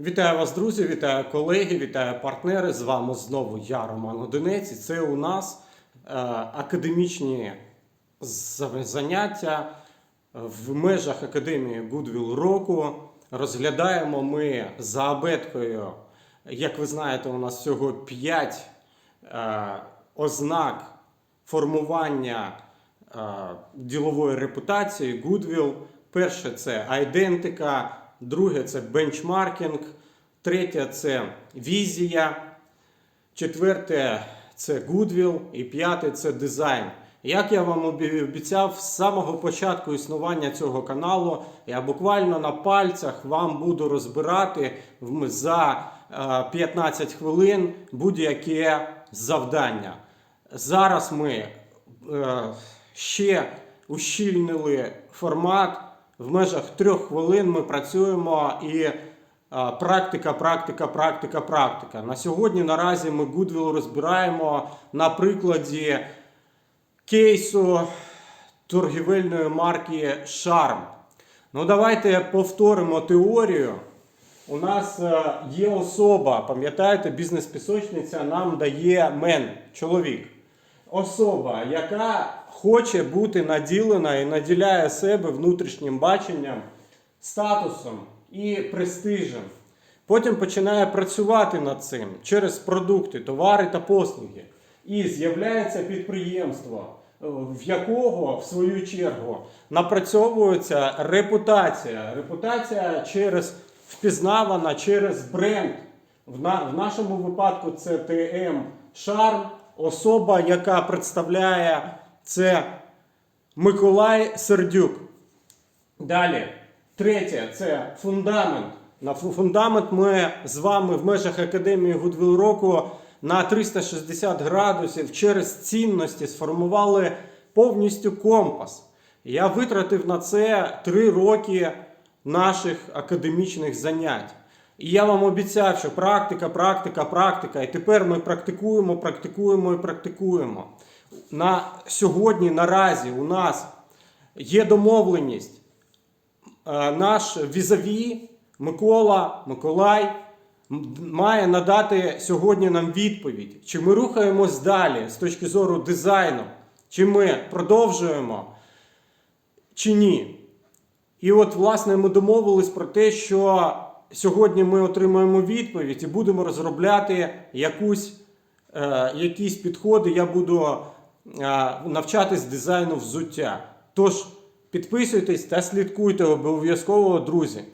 Вітаю вас, друзі, вітаю колеги, вітаю партнери. З вами знову я, Роман Одинець. І це у нас е, академічні заняття в межах Академії Goodwill року. Розглядаємо ми за абеткою, як ви знаєте, у нас всього 5 е, ознак формування е, ділової репутації, Goodwill. Перше це айдентика, друге це бенчмаркінг, третє це візія, четверте це Goodwill і п'яте це дизайн. Як я вам обіцяв з самого початку існування цього каналу, я буквально на пальцях вам буду розбирати за е, 15 хвилин будь-яке завдання. Зараз ми е, ще ущільнили формат. В межах трьох хвилин ми працюємо і е, практика, практика, практика, практика. На сьогодні наразі ми Goodwill розбираємо на прикладі кейсу торгівельної марки Charm. Ну, давайте повторимо теорію. У нас е, є особа, пам'ятаєте, бізнес-пісочниця нам дає мен, чоловік. Особа, яка хоче бути наділена і наділяє себе внутрішнім баченням, статусом і престижем. Потім починає працювати над цим через продукти, товари та послуги. І з'являється підприємство, в якого, в свою чергу, напрацьовується репутація. Репутація через впізнавана через бренд. В нашому випадку це ТМ Шарм, особа, яка представляє це Миколай Сердюк. Далі, третє це фундамент. На фундамент ми з вами в межах Академії Goodwill року на 360 градусів через цінності сформували повністю компас. Я витратив на це 3 роки наших академічних занять. І я вам обіцяв, що практика, практика, практика. І тепер ми практикуємо, практикуємо і практикуємо. На сьогодні, наразі, у нас є домовленість е, наш візаві Микола Миколай має надати сьогодні нам відповідь, чи ми рухаємось далі з точки зору дизайну, чи ми продовжуємо, чи ні. І от, власне, ми домовились про те, що сьогодні ми отримаємо відповідь і будемо розробляти якусь, е, якісь підходи. Я буду е, навчатись дизайну взуття. Тож підписуйтесь та слідкуйте обов'язково, друзі.